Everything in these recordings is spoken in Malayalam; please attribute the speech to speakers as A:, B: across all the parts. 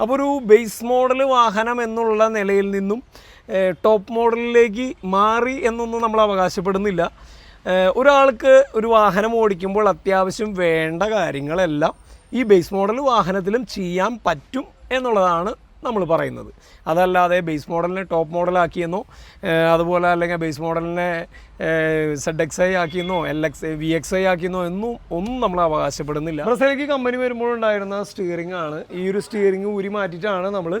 A: അപ്പോൾ ഒരു ബേസ് മോഡൽ വാഹനം എന്നുള്ള നിലയിൽ നിന്നും ടോപ്പ് മോഡലിലേക്ക് മാറി എന്നൊന്നും നമ്മൾ അവകാശപ്പെടുന്നില്ല. ഒരാൾക്ക് ഒരു വാഹനം ഓടിക്കുമ്പോൾ അത്യാവശ്യം വേണ്ട കാര്യങ്ങളെല്ലാം ഈ ബേസ് മോഡൽ വാഹനത്തിലും ചെയ്യാൻ പറ്റും എന്നുള്ളതാണ് നമ്മൾ പറയുന്നത്. അതല്ലാതെ ബേസ് മോഡലിനെ ടോപ്പ് മോഡലാക്കിയെന്നോ അതുപോലെ അല്ലെങ്കിൽ ബേസ് മോഡലിനെ Z X I ആക്കിയെന്നോ L X V X I ആക്കിയെന്നോ എന്നും ഒന്നും നമ്മൾ അവകാശപ്പെടുന്നില്ല. ബ്രസയിലേക്ക് കമ്പനി വരുമ്പോഴുണ്ടായിരുന്ന സ്റ്റിയറിംഗ് ആണ്. ഈ ഒരു സ്റ്റിയറിംഗ് ഊരി മാറ്റിയിട്ടാണ് നമ്മൾ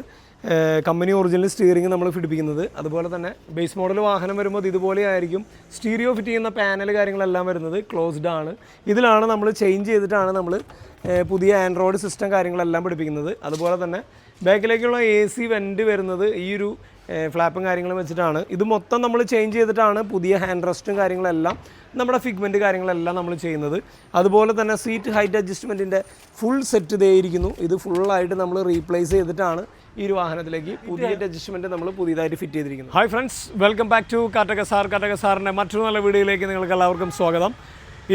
A: കമ്പനി ഒറിജിനൽ സ്റ്റിയറിംഗ് നമ്മൾ പിടിപ്പിക്കുന്നത്. അതുപോലെ തന്നെ ബേസ് മോഡൽ വാഹനം വരുമ്പോൾ ഇതുപോലെ ആയിരിക്കും. സ്റ്റീരിയോ ഫിറ്റ് ചെയ്യുന്ന പാനൽ കാര്യങ്ങളെല്ലാം വരുന്നത് ക്ലോസ്ഡ് ആണ്. ഇതിലാണ് നമ്മൾ ചേഞ്ച് ചെയ്തിട്ടാണ് നമ്മൾ പുതിയ ആൻഡ്രോയിഡ് സിസ്റ്റം കാര്യങ്ങളെല്ലാം പിടിപ്പിക്കുന്നത്. അതുപോലെ തന്നെ ബാക്കിലേക്കുള്ള എ സി വെന്റ് വരുന്നത് ഈ ഒരു ഫ്ലാപ്പും കാര്യങ്ങളും വെച്ചിട്ടാണ്. ഇത് മൊത്തം നമ്മൾ ചേഞ്ച് ചെയ്തിട്ടാണ് പുതിയ ഹാൻഡ് റെസ്റ്റും കാര്യങ്ങളെല്ലാം നമ്മുടെ ഫിഗ്മെന്റ് കാര്യങ്ങളെല്ലാം നമ്മൾ ചെയ്യുന്നത്. അതുപോലെ തന്നെ സീറ്റ് ഹൈറ്റ് അഡ്ജസ്റ്റ്മെന്റിന്റെ ഫുൾ സെറ്റ് ഇതേയിരിക്കുന്നു ഇത് ഫുള്ളായിട്ട് നമ്മൾ റീപ്ലേസ് ചെയ്തിട്ടാണ് ഈ ഒരു വാഹനത്തിലേക്ക് പുതിയ അഡ്ജസ്റ്റ്മെന്റ് നമ്മൾ പുതിയതായിട്ട് ഫിറ്റ് ചെയ്തിരിക്കുന്നു hi friends welcome back to Kattaka sir Kattaka സാറിന്റെ മറ്റൊരു നല്ല വീഡിയോയിലേക്ക് നിങ്ങൾക്ക് എല്ലാവർക്കും സ്വാഗതം.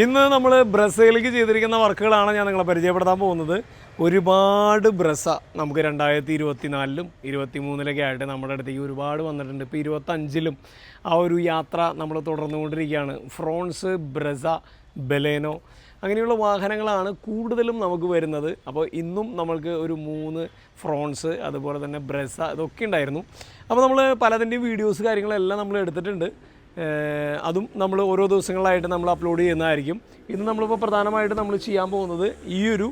A: ഇന്ന് നമ്മൾ ബ്രസീലിക്ക് ചെയ്തിരിക്കുന്ന വർക്കുകളാണ് ഞാൻ നിങ്ങളെ പരിചയപ്പെടുത്താൻ പോകുന്നത്. ഒരുപാട് ബ്രസ നമുക്ക് രണ്ടായിരത്തി ഇരുപത്തി നാലിലും ഇരുപത്തി മൂന്നിലൊക്കെ ആയിട്ട് നമ്മുടെ അടുത്തേക്ക് ഒരുപാട് വന്നിട്ടുണ്ട്. ഇപ്പോൾ ഇരുപത്തഞ്ചിലും ആ ഒരു യാത്ര നമ്മൾ തുടർന്നുകൊണ്ടിരിക്കുകയാണ്. ഫ്രോൺസ് ബ്രസ ബലേനോ അങ്ങനെയുള്ള വാഹനങ്ങളാണ് കൂടുതലും നമുക്ക് വരുന്നത്. അപ്പോൾ ഇന്നും നമ്മൾക്ക് ഒരു മൂന്ന് ഫ്രോൺസ് അതുപോലെ തന്നെ ബ്രസ ഇതൊക്കെ ഉണ്ടായിരുന്നു. അപ്പോൾ നമ്മൾ പലതിന്റെയും വീഡിയോസ് കാര്യങ്ങളെല്ലാം നമ്മൾ എടുത്തിട്ടുണ്ട്. അതും നമ്മൾ ഓരോ ദിവസങ്ങളായിട്ട് നമ്മൾ അപ്ലോഡ് ചെയ്യുന്നതായിരിക്കും. ഇന്ന് നമ്മളിപ്പോൾ പ്രധാനമായിട്ട് നമ്മൾ ചെയ്യാൻ പോകുന്നത് ഈ ഒരു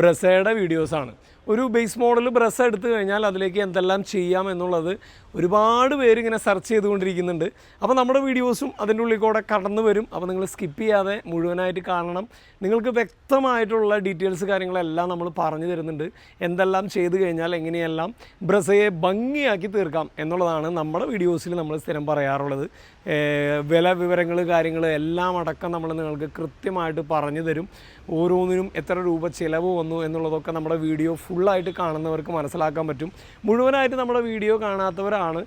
A: ബ്രസയുടെ വീഡിയോസാണ്. ഒരു ബേസ് മോഡൽ ബ്രസ് എടുത്തു കഴിഞ്ഞാൽ അതിലേക്ക് എന്തെല്ലാം ചെയ്യാം എന്നുള്ളത് ഒരുപാട് പേര് ഇങ്ങനെ സെർച്ച് ചെയ്തുകൊണ്ടിരിക്കുന്നുണ്ട്. അപ്പോൾ നമ്മുടെ വീഡിയോസും അതിന്റെ ഉള്ളിൽ കൂടെ കടന്നു വരും. അപ്പോൾ നിങ്ങൾ സ്കിപ്പ് ചെയ്യാതെ മുഴുവനായിട്ട് കാണണം. നിങ്ങൾക്ക് വ്യക്തമായിട്ടുള്ള ഡീറ്റെയിൽസ് കാര്യങ്ങളെല്ലാം നമ്മൾ പറഞ്ഞു തരുന്നുണ്ട്. എന്തെല്ലാം ചെയ്തു കഴിഞ്ഞാൽ എങ്ങനെയെല്ലാം ബ്രസയെ ഭംഗിയാക്കി തീർക്കാം എന്നുള്ളതാണ് നമ്മുടെ വീഡിയോസിൽ നമ്മൾ സ്ഥിരം പറയാറുള്ളത്. വില വിവരങ്ങൾ കാര്യങ്ങൾ എല്ലാം അടക്കം നമ്മൾ നിങ്ങൾക്ക് കൃത്യമായിട്ട് പറഞ്ഞു തരും. ഓരോന്നിനും എത്ര രൂപ ചിലവ് വന്നു എന്നുള്ളതൊക്കെ നമ്മുടെ വീഡിയോ ഫുള്ളായിട്ട് കാണുന്നവർക്ക് മനസ്സിലാക്കാൻ പറ്റും. മുഴുവനായിട്ട് നമ്മുടെ വീഡിയോ കാണാത്തവരാണ്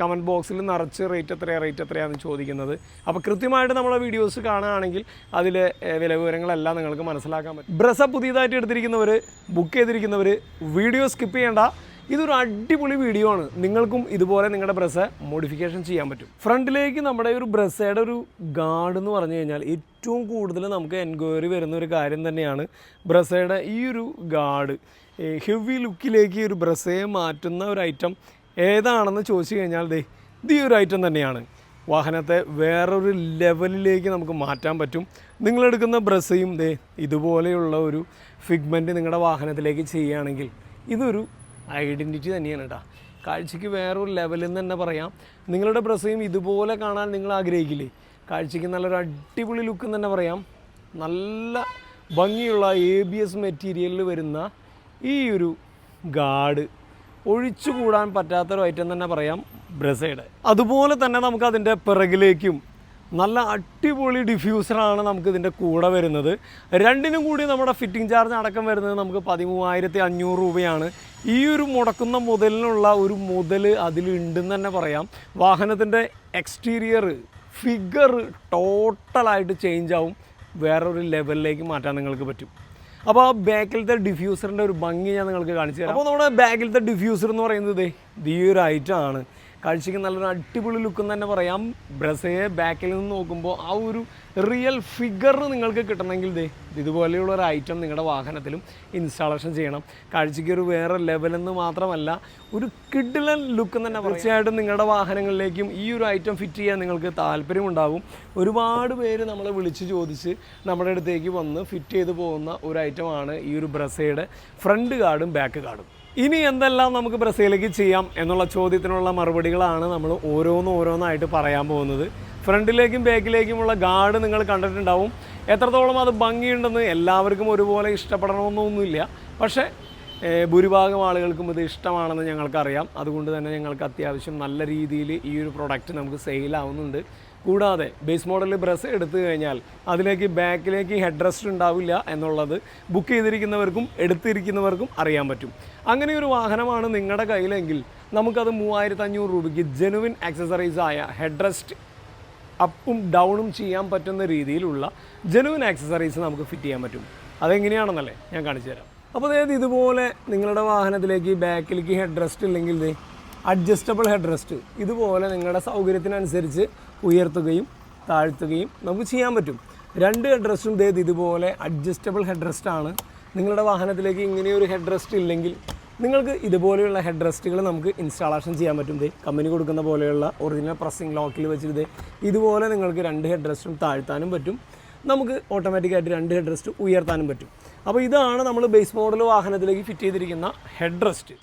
A: കമന്റ് ബോക്സിൽ നിറച്ച് റേറ്റ് എത്രയാണ് റേറ്റ് എത്രയാണെന്ന് ചോദിക്കുന്നത്. അപ്പോൾ കൃത്യമായിട്ട് നമ്മുടെ വീഡിയോസ് കാണുകയാണെങ്കിൽ അതിലെ വില വിവരങ്ങളെല്ലാം നിങ്ങൾക്ക് മനസ്സിലാക്കാൻ പറ്റും. ബ്രസ പുതിയതായിട്ട് എടുത്തിരിക്കുന്നവർ ബുക്ക് ചെയ്തിരിക്കുന്നവർ വീഡിയോ സ്കിപ്പ് ചെയ്യേണ്ട. ഇതൊരു അടിപൊളി വീഡിയോ ആണ്. നിങ്ങൾക്കും ഇതുപോലെ നിങ്ങളുടെ ബ്രസ് മോഡിഫിക്കേഷൻ ചെയ്യാൻ പറ്റും. ഫ്രണ്ടിലേക്ക് നമ്മുടെ ഒരു ബ്രസ്സയുടെ ഒരു ഗാർഡ് എന്ന് പറഞ്ഞു കഴിഞ്ഞാൽ ഏറ്റവും കൂടുതൽ നമുക്ക് എൻക്വയറി വരുന്ന ഒരു കാര്യം തന്നെയാണ് ബ്രസ്സയുടെ ഈ ഒരു ഗാർഡ് ഹെവി ലുക്കിലേക്ക് ഒരു ബ്രസ്സയെ മാറ്റുന്ന ഒരു ഐറ്റം ഏതാണെന്ന് ചോദിച്ചു കഴിഞ്ഞാൽ ദേ ഇത് ഈ ഒരു ഐറ്റം തന്നെയാണ്. വാഹനത്തെ വേറൊരു ലെവലിലേക്ക് നമുക്ക് മാറ്റാൻ പറ്റും. നിങ്ങളെടുക്കുന്ന ബ്രസ്സയും ദേ ഇതുപോലെയുള്ള ഒരു ഫിഗ്മെന്റ് നിങ്ങളുടെ വാഹനത്തിലേക്ക് ചെയ്യുകയാണെങ്കിൽ ഇതൊരു ഐഡന്റിറ്റി തന്നെയാണ് കേട്ടോ കാഴ്ചയ്ക്ക് വേറൊരു ലെവലിൽ നിന്ന് തന്നെ പറയാം. നിങ്ങളുടെ ബ്രസയും ഇതുപോലെ കാണാൻ നിങ്ങൾ ആഗ്രഹിക്കില്ലേ? കാഴ്ചയ്ക്ക് നല്ലൊരു അടിപൊളി ലുക്ക് തന്നെ പറയാം. നല്ല ഭംഗിയുള്ള എ ബി എസ് മെറ്റീരിയലിൽ വരുന്ന ഈ ഒരു ഗാർഡ് ഒഴിച്ചുകൂടാൻ പറ്റാത്തൊരു ഐറ്റം തന്നെ പറയാം ബ്രസയുടെ അതുപോലെ തന്നെ നമുക്ക് അതിന്റെ പിറകിലേക്കും നല്ല അടിപൊളി ഡിഫ്യൂസറാണ് നമുക്ക് ഇതിന്റെ കൂടെ വരുന്നത്. രണ്ടിനും കൂടി നമ്മുടെ ഫിറ്റിംഗ് ചാർജ് അടക്കം വരുന്നത് നമുക്ക് പതിമൂവായിരത്തി അഞ്ഞൂറ് രൂപയാണ്. ഈ ഒരു മുടക്കുന്ന മുതലിനുള്ള ഒരു മുതൽ അതിലുണ്ടെന്ന് തന്നെ പറയാം. വാഹനത്തിന്റെ എക്സ്റ്റീരിയർ ഫിഗർ ടോട്ടലായിട്ട് ചേഞ്ച് ആവും. വേറൊരു ലെവലിലേക്ക് മാറ്റാൻ നിങ്ങൾക്ക് പറ്റും. അപ്പോൾ ആ ബാക്കിലത്തെ ഡിഫ്യൂസറിന്റെ ഒരു ഭംഗി ഞാൻ നിങ്ങൾക്ക് കാണിച്ചു തരാം. അപ്പോൾ നമ്മുടെ ബാക്കിലത്തെ ഡിഫ്യൂസർ എന്ന് പറയുന്നത് ഈ ഒരു ഐറ്റമാണ് കാഴ്ചയ്ക്ക് നല്ലൊരു അടിപൊളി ലുക്ക് തന്നെ പറയാം. ബ്രസയെ ബാക്കിൽ നിന്ന് നോക്കുമ്പോൾ ആ ഒരു റിയൽ ഫിഗർ നിങ്ങൾക്ക് കിട്ടണമെങ്കിൽ ദേ ഇതുപോലെയുള്ള ഒരു ഐറ്റം നിങ്ങളുടെ വാഹനത്തിലും ഇൻസ്റ്റാളേഷൻ ചെയ്യണം. കാഴ്ചയ്ക്ക് ഒരു വേറെ ലെവലെന്ന് മാത്രമല്ല ഒരു കിഡിലൻ ലുക്ക് തന്നെ തീർച്ചയായിട്ടും നിങ്ങളുടെ വാഹനങ്ങളിലേക്കും ഈ ഒരു ഐറ്റം ഫിറ്റ് ചെയ്യാൻ നിങ്ങൾക്ക് താല്പര്യമുണ്ടാകും ഒരുപാട് പേര് നമ്മളെ വിളിച്ച് ചോദിച്ച് നമ്മുടെ അടുത്തേക്ക് വന്ന് ഫിറ്റ് ചെയ്ത് പോകുന്ന ഒരു ഐറ്റമാണ് ഈ ഒരു ബ്രസയുടെ ഫ്രണ്ട് കാർഡും ബാക്ക് ഗാർഡും ഇനി എന്തെല്ലാം നമുക്ക് ബ്രസീലേക്ക് ചെയ്യാം എന്നുള്ള ചോദ്യത്തിനുള്ള മറുപടികളാണ് നമ്മൾ ഓരോന്ന് ഓരോന്നായിട്ട് പറയാൻ പോകുന്നത്. ഫ്രണ്ടിലേക്കും ബാക്കിലേക്കുമുള്ള ഗാർഡ് നിങ്ങൾ കണ്ടിട്ടുണ്ടാവും. എത്രത്തോളം അത് ഭംഗിയുണ്ടെന്ന് എല്ലാവർക്കും ഒരുപോലെ ഇഷ്ടപ്പെടണമെന്നൊന്നുമില്ല. പക്ഷേ ഭൂരിഭാഗം ആളുകൾക്കും ഇത് ഇഷ്ടമാണെന്ന് ഞങ്ങൾക്കറിയാം. അതുകൊണ്ട് തന്നെ ഞങ്ങൾക്ക് അത്യാവശ്യം നല്ല രീതിയിൽ ഈ ഒരു പ്രൊഡക്റ്റ് നമുക്ക് സെയിലാവുന്നുണ്ട് കൂടാതെ ബേസ് മോഡൽ ബ്രസ് എടുത്തു കഴിഞ്ഞാൽ അതിലേക്ക് ബാക്കിലേക്ക് ഹെഡ് റെസ്റ്റ് ഉണ്ടാവില്ല എന്നുള്ളത് ബുക്ക് ചെയ്തിരിക്കുന്നവർക്കും എടുത്തിരിക്കുന്നവർക്കും അറിയാൻ പറ്റും. അങ്ങനെ ഒരു വാഹനമാണ് നിങ്ങളുടെ കയ്യിലെങ്കിൽ നമുക്കത് മൂവായിരത്തി അഞ്ഞൂറ് രൂപയ്ക്ക് ജെനുവിൻ ആക്സസറീസായ ഹെഡ് റെസ്റ്റ് അപ്പും ഡൗണും ചെയ്യാൻ പറ്റുന്ന രീതിയിലുള്ള ജെനുവിൻ ആക്സസറീസ് നമുക്ക് ഫിറ്റ് ചെയ്യാൻ പറ്റും. അതെങ്ങനെയാണെന്നല്ലേ ഞാൻ കാണിച്ചു തരാം. അപ്പോൾ അതായത് ഇതുപോലെ നിങ്ങളുടെ വാഹനത്തിലേക്ക് ബാക്കിലേക്ക് ഹെഡ് റെസ്റ്റ് ഇല്ലെങ്കിൽ അഡ്ജസ്റ്റബിൾ ഹെഡ് റെസ്റ്റ് ഇതുപോലെ നിങ്ങളുടെ സൗകര്യത്തിനനുസരിച്ച് ഉയർത്തുകയും താഴ്ത്തുകയും നമുക്ക് ചെയ്യാൻ പറ്റും. രണ്ട് ഹെഡ് റെസ്റ്റും ഇതേത് ഇതുപോലെ അഡ്ജസ്റ്റബിൾ ഹെഡ് റെസ്റ്റാണ് നിങ്ങളുടെ വാഹനത്തിലേക്ക് ഇങ്ങനെയൊരു ഹെഡ് റെസ്റ്റ് ഇല്ലെങ്കിൽ നിങ്ങൾക്ക് ഇതുപോലെയുള്ള ഹെഡ് റെസ്റ്റുകൾ നമുക്ക് ഇൻസ്റ്റാളേഷൻ ചെയ്യാൻ പറ്റും. ദേ കമ്പനി കൊടുക്കുന്ന പോലെയുള്ള ഒറിജിനൽ പ്രസ്സിംഗ് ലോക്കിൽ വെച്ചിട്ട് ഇതുപോലെ നിങ്ങൾക്ക് രണ്ട് ഹെഡ് റെസ്റ്റും താഴ്ത്താനും പറ്റും. നമുക്ക് ഓട്ടോമാറ്റിക്കായിട്ട് രണ്ട് ഹെഡ് റെസ്റ്റ് ഉയർത്താനും പറ്റും. അപ്പോൾ ഇതാണ് നമ്മൾ ബേസ് മോഡൽ വാഹനത്തിലേക്ക് ഫിറ്റ് ചെയ്തിരിക്കുന്ന ഹെഡ് റെസ്റ്റ്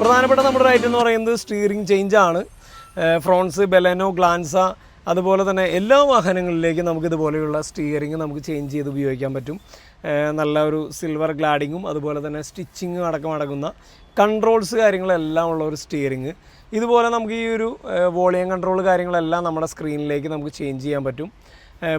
A: പ്രധാനപ്പെട്ട നമ്മുടെ റൈറ്റ് എന്ന് പറയുന്നത് സ്റ്റിയറിംഗ് ആണ്. ഫ്രോൺസ് ബെലനോ ഗ്ലാൻസ അതുപോലെ തന്നെ എല്ലാ വാഹനങ്ങളിലേക്കും നമുക്ക് ഇതുപോലെയുള്ള സ്റ്റിയറിംഗ് നമുക്ക് ചേഞ്ച് ചെയ്ത് ഉപയോഗിക്കാൻ പറ്റും. നല്ല ഒരു സിൽവർ ഗ്ലാഡിങ്ങും അതുപോലെ തന്നെ സ്റ്റിച്ചിങ്ങും അടക്കം അടങ്ങുന്ന കൺട്രോൾസ് കാര്യങ്ങളെല്ലാം ഉള്ള ഒരു സ്റ്റിയറിംഗ് ഇതുപോലെ നമുക്ക് ഈ ഒരു വോളിയം കൺട്രോൾ കാര്യങ്ങളെല്ലാം നമ്മുടെ സ്ക്രീനിലേക്ക് നമുക്ക് ചേഞ്ച് ചെയ്യാൻ പറ്റും.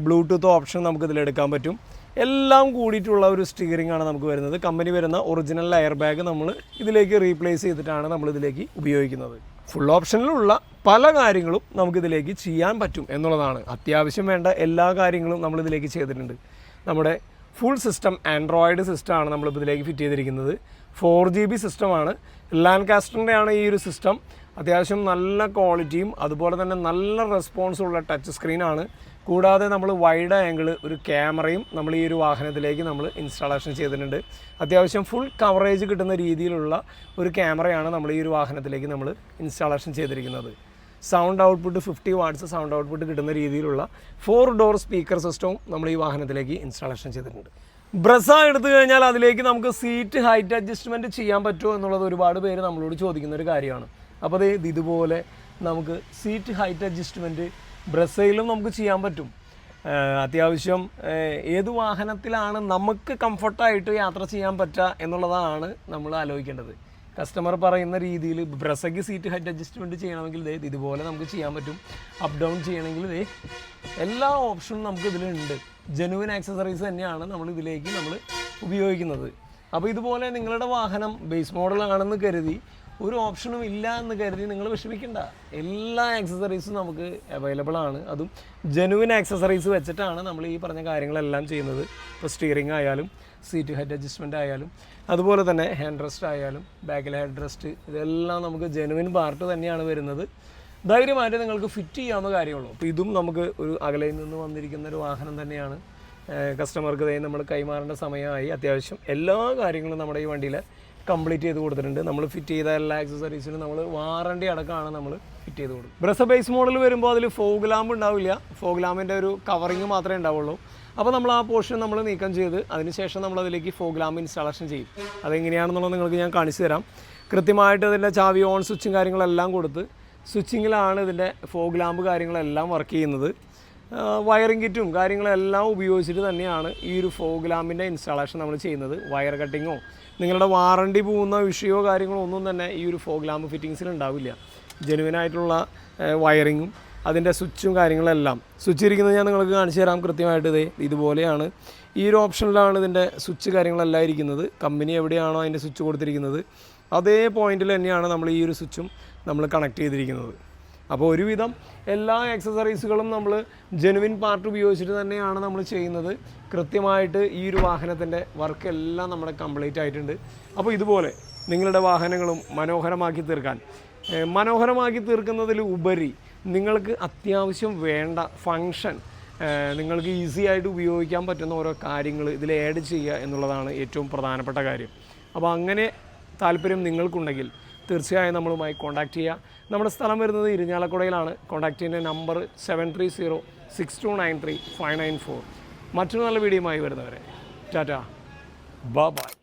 A: ബ്ലൂടൂത്ത് ഓപ്ഷൻ നമുക്കിതിലെടുക്കാൻ പറ്റും. എല്ലാം കൂടിയിട്ടുള്ള ഒരു സ്റ്റിയറിംഗ് ആണ് നമുക്ക് വരുന്നത്. കമ്പനി വരുന്ന ഒറിജിനൽ എയർ ബാഗ് നമ്മൾ ഇതിലേക്ക് റീപ്ലേസ് ചെയ്തിട്ടാണ് നമ്മൾ ഇതിലേക്ക് ഉപയോഗിക്കുന്നത്. ഫുൾ ഓപ്ഷനിലുള്ള പല കാര്യങ്ങളും നമുക്കിതിലേക്ക് ചെയ്യാൻ പറ്റും എന്നുള്ളതാണ്. അത്യാവശ്യം വേണ്ട എല്ലാ കാര്യങ്ങളും നമ്മളിതിലേക്ക് ചെയ്തിട്ടുണ്ട്. നമ്മുടെ ഫുൾ സിസ്റ്റം ആൻഡ്രോയിഡ് സിസ്റ്റമാണ് നമ്മളിപ്പോൾ ഇതിലേക്ക് ഫിറ്റ് ചെയ്തിരിക്കുന്നത്. ഫോർ ജി ബി സിസ്റ്റമാണ് ലാൻകാസ്റ്ററിന്റെ ആണ് ഈ ഒരു സിസ്റ്റം അത്യാവശ്യം നല്ല ക്വാളിറ്റിയും അതുപോലെ തന്നെ നല്ല റെസ്പോൺസുള്ള ടച്ച് സ്ക്രീനാണ് കൂടാതെ നമ്മൾ വൈഡ് ആംഗിൾ ഒരു ക്യാമറയും നമ്മൾ ഈ ഒരു വാഹനത്തിലേക്ക് നമ്മൾ ഇൻസ്റ്റാളേഷൻ ചെയ്തിട്ടുണ്ട്. അത്യാവശ്യം ഫുൾ കവറേജ് കിട്ടുന്ന രീതിയിലുള്ള ഒരു ക്യാമറയാണ് നമ്മൾ ഈ ഒരു വാഹനത്തിലേക്ക് നമ്മൾ ഇൻസ്റ്റാളേഷൻ ചെയ്തിരിക്കുന്നത്. Sound output fifty watts sound output കിട്ടുന്ന രീതിയിലുള്ള ഫോർ ഡോർ സ്പീക്കർ സിസ്റ്റവും നമ്മൾ ഈ വാഹനത്തിലേക്ക് ഇൻസ്റ്റാളേഷൻ ചെയ്തിട്ടുണ്ട്. ബ്രസ എടുത്തു കഴിഞ്ഞാൽ അതിലേക്ക് നമുക്ക് സീറ്റ് ഹൈറ്റ് അഡ്ജസ്റ്റ്മെന്റ് ചെയ്യാൻ പറ്റുമോ എന്നുള്ളത് ഒരുപാട് പേര് നമ്മളോട് ചോദിക്കുന്ന ഒരു കാര്യമാണ്. അപ്പോൾ അതേ ഇതുപോലെ നമുക്ക് സീറ്റ് ഹൈറ്റ് അഡ്ജസ്റ്റ്മെന്റ് ബ്രസയിലും നമുക്ക് ചെയ്യാൻ പറ്റും. അത്യാവശ്യം ഏത് വാഹനത്തിലാണ് നമുക്ക് കംഫർട്ടായിട്ട് യാത്ര ചെയ്യാൻ പറ്റുക എന്നുള്ളതാണ് നമ്മൾ ആലോചിക്കേണ്ടത്. കസ്റ്റമർ പറയുന്ന രീതിയിൽ ബ്രസയ്ക്ക് സീറ്റ് ഹൈറ്റ് അഡ്ജസ്റ്റ്മെന്റ് ചെയ്യണമെങ്കിൽ ദേ ഇതുപോലെ നമുക്ക് ചെയ്യാൻ പറ്റും. അപ്പ് ഡൗൺ ചെയ്യണമെങ്കിൽ ദേ എല്ലാ ഓപ്ഷനും നമുക്ക് ഇതിലുണ്ട്. ജനുവിൻ ആക്സസറീസ് തന്നെയാണ് നമ്മൾ ഇതിലേക്ക് നമ്മൾ ഉപയോഗിക്കുന്നത്. അപ്പോൾ ഇതുപോലെ നിങ്ങളുടെ വാഹനം ബേസ് മോഡലാണെന്ന് കരുതി ഒരു ഓപ്ഷനും ഇല്ല എന്ന് കരുതി നിങ്ങൾ വിഷമിക്കേണ്ട. എല്ലാ ആക്സസറീസും നമുക്ക് അവൈലബിൾ ആണ്. അതും ജനുവിൻ ആക്സസറീസ് വെച്ചിട്ടാണ് നമ്മൾ ഈ പറഞ്ഞ കാര്യങ്ങളെല്ലാം ചെയ്യുന്നത്. ഇപ്പോൾ സ്റ്റിയറിംഗ് ആയാലും സീറ്റ് ഹെഡ് അഡ്ജസ്റ്റ്മെന്റ് ആയാലും അതുപോലെ തന്നെ ഹാൻഡ് റെസ്റ്റ് ആയാലും ബാക്കിൽ ഹെഡ് റെസ്റ്റ് ഇതെല്ലാം നമുക്ക് ജനുവിൻ പാർട്ട് തന്നെയാണ് വരുന്നത്. ധൈര്യമായിട്ട് നിങ്ങൾക്ക് ഫിറ്റ് ചെയ്യാവുന്ന കാര്യമുള്ളൂ. അപ്പോൾ ഇതും നമുക്ക് ഒരു അകലയിൽ നിന്ന് വന്നിരിക്കുന്ന ഒരു വാഹനം തന്നെയാണ്. കസ്റ്റമർക്ക് നമ്മൾ കൈമാറേണ്ട സമയമായി. അത്യാവശ്യം എല്ലാ കാര്യങ്ങളും നമ്മുടെ ഈ വണ്ടിയിൽ കംപ്ലീറ്റ് ചെയ്ത് കൊടുത്തിട്ടുണ്ട്. നമ്മൾ ഫിറ്റ് ചെയ്ത എല്ലാ ആക്സസറീസിനും നമ്മൾ വാറണ്ടി അടക്കമാണ് നമ്മൾ ഫിറ്റ് ചെയ്ത് കൊടുക്കും ബ്രസ ബേസ് മോഡൽ വരുമ്പോൾ അതിൽ ഫോഗ് ലാമ്പ് ഉണ്ടാവില്ല. ഫോഗ് ലാമ്പിന്റെ ഒരു കവറിങ് മാത്രമേ ഉണ്ടാവുള്ളൂ. അപ്പോൾ നമ്മൾ ആ പോർഷൻ നമ്മൾ നീക്കം ചെയ്ത് അതിനുശേഷം നമ്മൾ അതിലേക്ക് ഫോഗ് ലാമ്പ് ഇൻസ്റ്റാളേഷൻ ചെയ്യും. അതെങ്ങനെയാണെന്നുള്ളത് നിങ്ങൾക്ക് ഞാൻ കാണിച്ചു തരാം. കൃത്യമായിട്ട് അതിന്റെ ചാവി ഓൺ സ്വിച്ചും കാര്യങ്ങളെല്ലാം കൊടുത്ത് സ്വിച്ചിങ്ങിലാണ് ഇതിന്റെ ഫോഗ് ലാമ്പ് കാര്യങ്ങളെല്ലാം വർക്ക് ചെയ്യുന്നത്. വയറിംഗ് കിറ്റും കാര്യങ്ങളെല്ലാം ഉപയോഗിച്ചിട്ട് തന്നെയാണ് ഈ ഒരു ഫോഗ് ലാമ്പിന്റെ ഇൻസ്റ്റാളേഷൻ നമ്മൾ ചെയ്യുന്നത്. വയർ കട്ടിങ്ങോ നിങ്ങളുടെ വാറണ്ടി പോകുന്ന വിഷയമോ കാര്യങ്ങളോ ഒന്നും തന്നെ ഈ ഒരു ഫോഗ് ലാമ്പ് ഫിറ്റിങ്സിൽ ഉണ്ടാവില്ല. ജെനുവിനായിട്ടുള്ള വയറിങ്ങും അതിന്റെ സ്വിച്ചും കാര്യങ്ങളെല്ലാം. സ്വിച്ച് ഇരിക്കുന്നത് ഞാൻ നിങ്ങൾക്ക് കാണിച്ചു തരാം കൃത്യമായിട്ട് ഇതേ ഇതുപോലെയാണ്. ഈ ഒരു ഓപ്ഷനിലാണ് ഇതിന്റെ സ്വിച്ച് കാര്യങ്ങളെല്ലാം ഇരിക്കുന്നത്. കമ്പനി എവിടെയാണോ അതിന്റെ സ്വിച്ച് കൊടുത്തിരിക്കുന്നത്. അതേ പോയിന്റിൽ തന്നെയാണ് നമ്മൾ ഈ ഒരു സ്വിച്ചും നമ്മൾ കണക്ട് ചെയ്തിരിക്കുന്നത്. അപ്പോൾ ഒരുവിധം എല്ലാ എക്സസറീസുകളും നമ്മൾ ജെനുവിൻ പാർട്ട് ഉപയോഗിച്ചിട്ട് തന്നെയാണ് നമ്മൾ ചെയ്യുന്നത്. കൃത്യമായിട്ട് ഈ ഒരു വാഹനത്തിന്റെ വർക്ക് എല്ലാം നമ്മുടെ കംപ്ലീറ്റ് ആയിട്ടുണ്ട്. അപ്പോൾ ഇതുപോലെ നിങ്ങളുടെ വാഹനങ്ങളും മനോഹരമാക്കി തീർക്കാൻ. മനോഹരമാക്കി തീർക്കുന്നതിൽ ഉപരി നിങ്ങൾക്ക് അത്യാവശ്യം വേണ്ട ഫങ്ഷൻ നിങ്ങൾക്ക് ഈസി ആയിട്ട് ഉപയോഗിക്കാൻ പറ്റുന്ന ഓരോ കാര്യങ്ങൾ ഇതിൽ ആഡ് ചെയ്യുക എന്നുള്ളതാണ് ഏറ്റവും പ്രധാനപ്പെട്ട കാര്യം. അപ്പോൾ അങ്ങനെ താല്പര്യം നിങ്ങൾക്കുണ്ടെങ്കിൽ തീർച്ചയായും നമ്മളുമായി കോൺടാക്റ്റ് ചെയ്യുക നമ്മുടെ സ്ഥലം വരുന്നത് ഇരിഞ്ഞാലക്കുടയിലാണ്. കോൺടാക്ട് ചെയ്യുന്ന number seven three zero six two nine three five nine four മറ്റൊരു നല്ല വീഡിയോയുമായി വരുന്നവരെ. ടാറ്റ. ബൈ